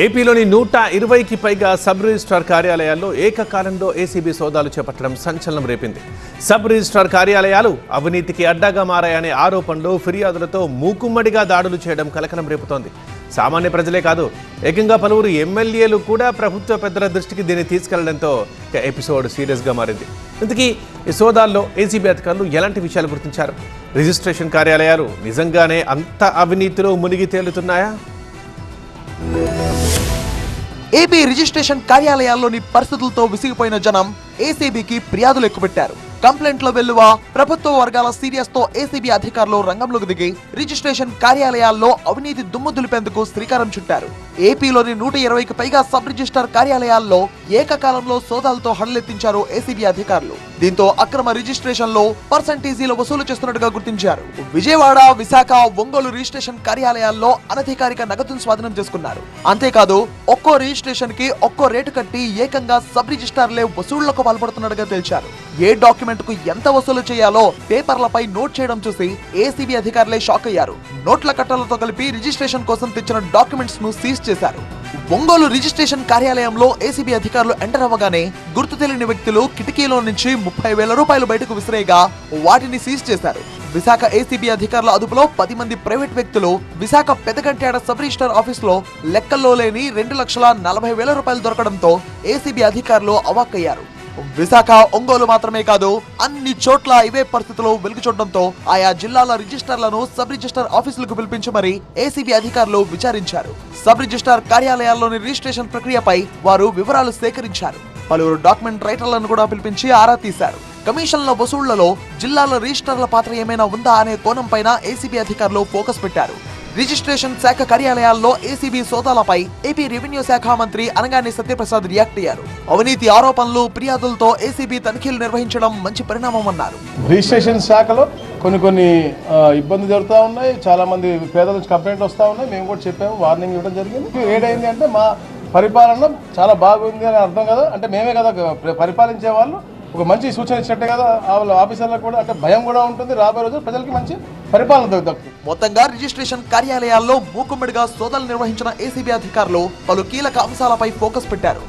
ఏపీలోని నూట ఇరవైకి పైగా సబ్ రిజిస్ట్రార్ కార్యాలయాల్లో ఏకకాలంలో ఏసీబీ సోదాలు చేపట్టడం సంచలనం రేపింది. సబ్ రిజిస్ట్రార్ కార్యాలయాలు అవినీతికి అడ్డాగా మారాయనే ఆరోపణలు ఫిర్యాదులతో మూకుమ్మడిగా దాడులు చేయడం కలకలం రేపుతోంది. సామాన్య ప్రజలే కాదు ఏకంగా పలువురు ఎమ్మెల్యేలు కూడా ప్రభుత్వ పెద్దల దృష్టికి దీన్ని తీసుకెళ్ళడంతో ఎపిసోడ్ సీరియస్గా మారింది. ఇంతకీ ఈ సోదాల్లో ఏసీబీ అధికారులు ఎలాంటి విషయాలు గుర్తించారు? రిజిస్ట్రేషన్ కార్యాలయాలు నిజంగానే అంత అవినీతిలో మునిగి తేలుతున్నాయా? ఏపీ రిజిస్ట్రేషన్ కార్యాలయాల్లోని పరిస్థితులతో విసిగిపోయిన జనం ఏసీబీకి ఫిర్యాదులు ఎక్కుపెట్టారు. కంప్లైంట్ల వెల్లువ ప్రభుత్వ వర్గాల సీరియస్తో ఏసీబీ అధికారులు రంగంలోకి దిగి రిజిస్ట్రేషన్ కార్యాలయాల్లో అవినీతి దుమ్ము దులిపేందుకు శ్రీకారం చుట్టారు. ఏపీలోని నూట ఇరవైకి పైగా సబ్ రిజిస్టార్ కార్యాలయాల్లో ఏకకాలంలో సోదాలతో హడలెత్తించారు ఏసీబీ అధికారులు. దీంతో అక్రమ రిజిస్ట్రేషన్లో పర్సంటేజీలు వసూలు చేస్తున్నట్టుగా గుర్తించారు. విజయవాడ విశాఖ ఒంగోలు రిజిస్ట్రేషన్ కార్యాలయాల్లో అనధికారిక నగదును స్వాధీనం చేసుకున్నారు. అంతేకాదు ఒక్కో రిజిస్ట్రేషన్కి ఒక్కో రేటు కట్టి ఏకంగా సబ్ రిజిస్టార్లే వసూళ్ళకు పాల్పడుతున్నట్టుగా తెలిచారు. ఏ డాక్యుమెంట్కు ఎంత వసూలు చేయాలో పేపర్లపై నోట్ చేయడం చూసి ఏసీబీ అధికారులే షాక్ అయ్యారు. నోట్ల కట్టలతో కలిపి రిజిస్ట్రేషన్ కోసం తెచ్చిన డాక్యుమెంట్స్ను సీజ్ చేశారు. ఒంగోలు రిజిస్ట్రేషన్ కార్యాలయంలో ఏసీబీ అధికారులు ఎంటర్ అవ్వగానే గుర్తు తెలియని వ్యక్తులు కిటికీలో నుంచి ముప్పై వేల రూపాయలు బయటకు విసిరేగా వాటిని సీజ్ చేశారు. విశాఖ ఏసీబీ అధికారుల అదుపులో పది మంది ప్రైవేట్ వ్యక్తులు విశాఖ పెదగంట్యాడ సబ్ రిజిస్టర్ ఆఫీస్లో లెక్కల్లో లేని రెండు లక్షల నలభై వేల రూపాయలు దొరకడంతో ఏసీబీ అధికారులు అవాక్కయ్యారు. విశాఖ ఒంగోలు మాత్రమే కాదు అన్ని చోట్ల ఇవే పరిస్థితులు వెలుగు చూడడంతో ఆయా జిల్లాల రిజిస్టర్లను సబ్ రిజిస్టర్ ఆఫీసులకు పిలిపించి మరీ ఏసీబీ అధికారులు విచారించారు. సబ్ రిజిస్టార్ కార్యాలయాల్లోని రిజిస్ట్రేషన్ ప్రక్రియపై వారు వివరాలు సేకరించారు. పలువురు డాక్యుమెంట్ రైటర్లను కూడా పిలిపించి ఆరా తీశారు. కమిషన్ల వసూళ్ళలో జిల్లాల రిజిస్టర్ల పాత్ర ఏమైనా ఉందా అనే కోణంపైన ఏసీబీ అధికారులు ఫోకస్ పెట్టారు. రిజిస్ట్రేషన్ శాఖ కార్యాలయాల్లో ఏసీబీ సోదాలపై ఏపీ రెవెన్యూ శాఖ మంత్రి అనగాని సత్యప్రసాద్ రియాక్ట్ అయ్యారు. అవినీతి ఆరోపణలు ఫిర్యాదులతో ఏసీబీ తనిఖీలు నిర్వహించడం మంచి పరిణామం అన్నారు. రిజిస్ట్రేషన్ శాఖలో కొన్ని కొన్ని ఇబ్బంది జరుగుతూ ఉన్నాయి. చాలా మంది పేదల నుంచి కంప్లైంట్లు వస్తూ ఉన్నాయి. మేము కూడా చెప్పాము వార్నింగ్ ఇవ్వడం జరిగింది. ఏడైంది అంటే మా పరిపాలన చాలా బాగుంది అని అర్థం కదా. అంటే మేమే కదా పరిపాలించే వాళ్ళు. ఒక మంచి సూచన ఇచ్చినట్టే కదా ఆ వాళ్ళ ఆఫీసర్లకు కూడా అంటే భయం కూడా ఉంటుంది. రాబోయే రోజు ప్రజలకి మంచి పరిపాలన దక్కుతుంది. మొత్తంగా రిజిస్ట్రేషన్ కార్యాలయాల్లో మూకుమ్మడిగా సోదలు నిర్వహించిన ఏసీబీ అధికారులు పలు కీలక అంశాలపై ఫోకస్ పెట్టారు.